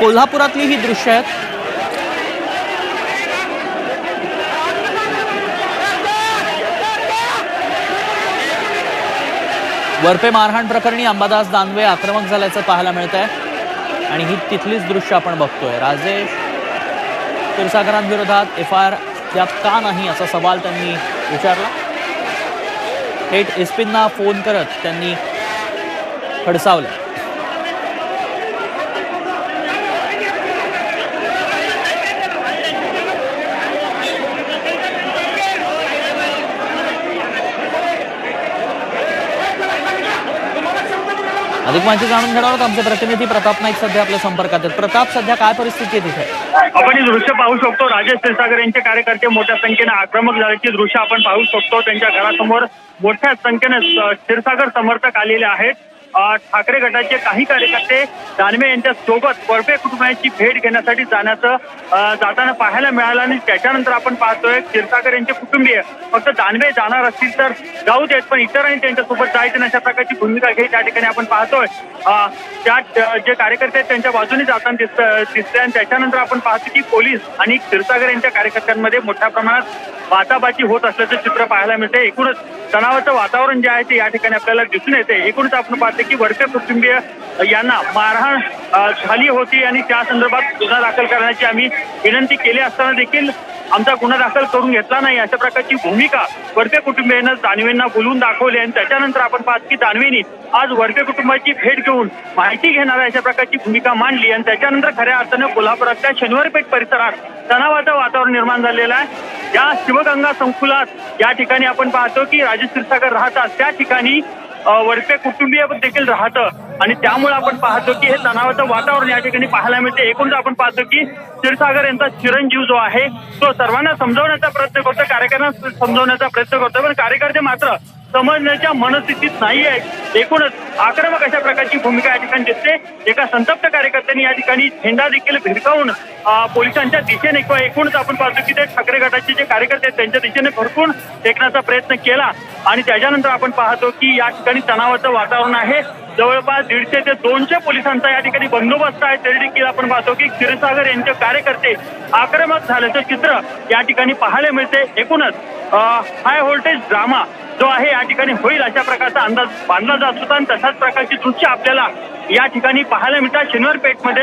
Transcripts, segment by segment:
कोल्हापुरातली ही दृश्य आहेत. वरपे मारहाण प्रकरणी अंबादास दानवे आक्रमक झाल्याचं पाहायला मिळत आहे आणि ही तिथलीच दृश्य आपण बघतोय. राजेश क्षीरसागरांविरोधात एफ आय आर त्यात का नाही असा सवाल त्यांनी विचारला. थेट एस पींना फोन करत त्यांनी खडसावलं अधिक माहिती जाणून घेणार आहोत आमचे प्रतिनिधी. प्रताप नाईक सध्या आपल्या संपर्कात आहेत. प्रताप सध्या काय परिस्थिती आहे तिथे? आपण ही दृश्य पाहू शकतो. राजेश क्षीरसागर यांचे कार्यकर्ते मोठ्या संख्येने आक्रमक झाल्याची दृश्य आपण पाहू शकतो. त्यांच्या घरासमोर मोठ्या संख्येने क्षीरसागर समर्थक आलेले आहेत. ठाकरे गटाचे काही कार्यकर्ते दानवे यांच्या सोबत वरपे कुटुंबियांची भेट घेण्यासाठी जाण्याचं जाताना पाहायला मिळालं आणि त्याच्यानंतर आपण पाहतोय क्षीरसागर यांचे कुटुंबीय फक्त दानवे जाणार असतील तर जाऊ देत पण इतरांनी त्यांच्यासोबत जायचं अशा प्रकारची भूमिका घेत त्या ठिकाणी आपण पाहतोय. त्या जे कार्यकर्ते आहेत त्यांच्या बाजूने जाताना दिसत दिसते आणि त्याच्यानंतर आपण पाहतो की पोलीस आणि क्षीरसागर यांच्या कार्यकर्त्यांमध्ये मोठ्या प्रमाणात बाचाबाची होत असल्याचं चित्र पाहायला मिळते एकूणच तणावाचं वातावरण जे आहे ते या ठिकाणी आपल्याला दिसून येते एकूणच आपण पाहतो की वरके कुटुंबीय यांना मारहाण झाली होती आणि त्या संदर्भात गुन्हा दाखल करण्याची आम्ही विनंती केली असताना देखील आमचा गुन्हा दाखल करून घेतला नाही. अशा प्रकारची भूमिका वडके कुटुंबियांना दानवेंना बोलून दाखवली आणि त्याच्यानंतर आपण पाहतो की दानवेंनी आज वडके कुटुंबाची भेट घेऊन माहिती घेणार अशा प्रकारची भूमिका मांडली आणि त्याच्यानंतर खऱ्या अर्थानं कोल्हापुरातल्या शनिवारपेठ परिसरात तणावाचं वातावरण निर्माण झालेलं आहे. या शिवगंगा संकुलात या ठिकाणी आपण पाहतो की राजेश क्षीरसागर राहतात. त्या ठिकाणी वरचे वरपे कुटुंबीय देखील राहतं. आणि त्यामुळे आपण पाहतो की हे तणावाचं वातावरण या ठिकाणी पाहायला मिळते. एकूणच आपण पाहतो की क्षीरसागर यांचा चिरंजीव जो आहे तो सर्वांना समजावण्याचा प्रयत्न करतो कार्यकर्त्यांना समजावण्याचा प्रयत्न करतो पण कार्यकर्ते मात्र समजण्याच्या मनस्थितीत नाही आहेत. एकूणच आक्रमक अशा प्रकारची भूमिका या ठिकाणी दिसते. एका संतप्त कार्यकर्त्यांनी या ठिकाणी झेंडा देखील भिरकावून पोलिसांच्या दिशेने किंवा एकूणच आपण पाहतो की ते ठाकरे गटाचे जे कार्यकर्ते आहेत त्यांच्या दिशेने भरपूर फेकण्याचा प्रयत्न केला. आणि त्याच्यानंतर आपण पाहतो की या ठिकाणी तणावाचं वातावरण आहे. जवळपास दीडशे ते दोनशे पोलिसांचा या ठिकाणी बंदोबस्त आहे. तरी देखील आपण पाहतो की क्षीरसागर यांचे कार्यकर्ते आक्रमक झाल्याचं चित्र या ठिकाणी पाहायला मिळते. एकूणच हाय व्होल्टेज ड्रामा जो आहे या ठिकाणी होईल अशा प्रकारचा अंदाज बांधला जात होता आणि तशाच प्रकारची दृश्य आपल्याला या ठिकाणी पाहायला मिळतात. शनिवार पेठमध्ये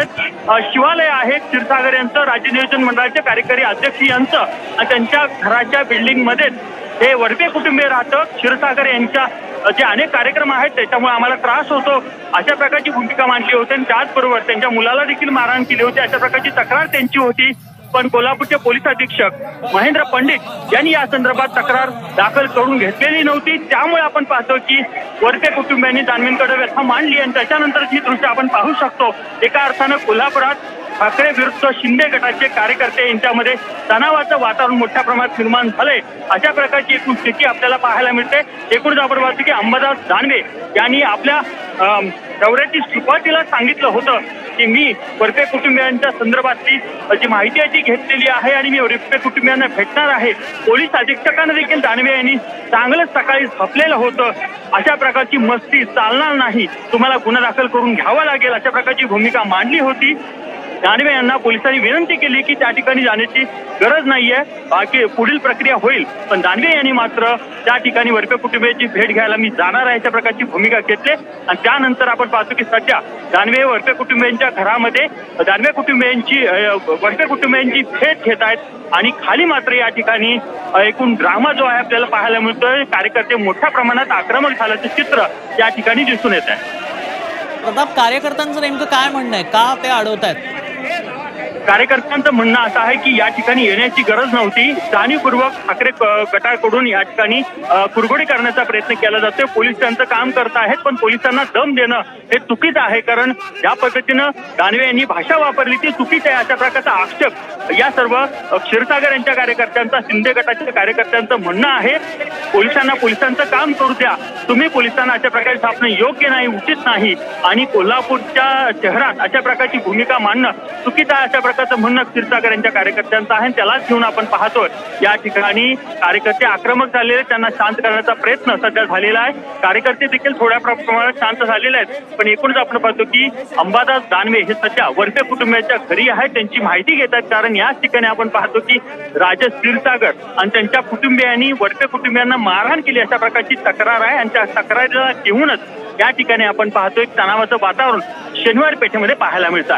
शिवालय आहे क्षीरसागर यांचं. राज्य नियोजन मंडळाचे कार्यकारी अध्यक्ष यांचं. आणि त्यांच्या घराच्या बिल्डिंगमध्येच हे वडपे कुटुंबीय राहतं. क्षीरसागर यांच्या जे अनेक कार्यक्रम आहेत त्याच्यामुळे आम्हाला त्रास होतो. अशा प्रकारची भूमिका मांडली होती आणि त्याचबरोबर त्यांच्या मुलाला देखील मारहाण केली होती. अशा प्रकारची तक्रार त्यांची होती. पण कोल्हापूरचे पोलीस अधीक्षक महेंद्र पंडित यांनी या संदर्भात तक्रार दाखल करून घेतलेली नव्हती. त्यामुळे आपण पाहतो की वरते कुटुंबियांनी दानवेंकडे व्यथा मांडली आणि त्याच्यानंतर ही दृश्य आपण पाहू शकतो. एका अर्थानं कोल्हापुरात ठाकरे विरुद्ध शिंदे गटाचे कार्यकर्ते यांच्यामध्ये तणावाचं वातावरण मोठ्या प्रमाणात निर्माण झालंय. अशा प्रकारची एकूण स्थिती आपल्याला पाहायला मिळते. एकूणच आपण पाहतो की अंबादास दानवे यांनी आपल्या दौऱ्याची सुरुवातीला सांगितलं होतं की मी वरपे कुटुंबियांच्या संदर्भातली जी माहिती आहे ती घेतलेली आहे आणि मी वरपे कुटुंबियांना भेटणार आहे. पोलीस अधीक्षकांना देखील दानवे यांनी चांगलंच सकाळी झपलेलं होतं. अशा प्रकारची मस्ती चालणार नाही. तुम्हाला गुन्हा दाखल करून घ्यावा लागेल. अशा प्रकारची भूमिका मांडली होती. दानवे यांना पोलिसांनी विनंती केली की त्या ठिकाणी जाण्याची गरज नाहीये. बाकी पुढील प्रक्रिया होईल. पण दानवे यांनी मात्र त्या ठिकाणी वरपे कुटुंबियाची भेट घ्यायला मी जाणार आहे. अशा प्रकारची भूमिका घेतली. आणि त्यानंतर आपण पाहतो की सध्या दानवे वरपे कुटुंबियांच्या घरामध्ये दानवे कुटुंबियांची वरपे कुटुंबियांची भेट घेत आहेत. आणि खाली मात्र या ठिकाणी एकूण ड्रामा जो आहे आपल्याला पाहायला मिळतोय. कार्यकर्ते मोठ्या प्रमाणात आक्रमक झाल्याचं चित्र या ठिकाणी दिसून येत आहे. प्रताप कार्यकर्त्यांचं नेमकं काय म्हणणं आहे? का ते अडवत आहेत? कार्यकर्त्यांचं म्हणणं असं आहे की या ठिकाणी येण्याची गरज नव्हती. जाणीवपूर्वक ठाकरे गटाकडून या ठिकाणी कुरघोडी करण्याचा प्रयत्न केला जातोय पोलीस त्यांचं काम करत आहेत पण पोलिसांना दम देणं हे चुकीचं आहे कारण ज्या पद्धतीनं दानवे यांनी भाषा वापरली ती चुकीच आहे अशा प्रकारचा आक्षेप या सर्व क्षीरसागर यांच्या कार्यकर्त्यांचा शिंदे गटाच्या कार्यकर्त्यांचं म्हणणं आहे. पोलिसांना पोलिसांचं काम करू द्या. तुम्ही पोलिसांना अशा प्रकारे थापणं योग्य नाही उचित नाही. आणि कोल्हापूरच्या शहरात अशा प्रकारची भूमिका मांडणं चुकीचं आहे अशा प्रकारचं म्हणणं क्षीरसागर यांच्या कार्यकर्त्यांचं आहे. त्यालाच घेऊन आपण पाहतोय. या ठिकाणी कार्यकर्ते आक्रमक झालेले आहेत. त्यांना शांत करण्याचा प्रयत्न सध्या झालेला आहे. कार्यकर्ते देखील थोड्या प्रमाणात शांत झालेले आहेत. पण एकूणच आपण पाहतो की अंबादास दानवे हे सध्या वरपे कुटुंबियाच्या घरी आहेत. त्यांची माहिती घेत आहेत. कारण याच ठिकाणी आपण पाहतो की राजेश क्षीरसागर आणि त्यांच्या कुटुंबियांनी वरपे कुटुंबियांना मारहाण केली अशा प्रकारची तक्रार आहे आणि त्या तक्रारीला घेऊनच या ठिकाणी आपण पाहतोय तणावाचं वातावरण शनिवार पेठेमध्ये पाहायला मिळतं.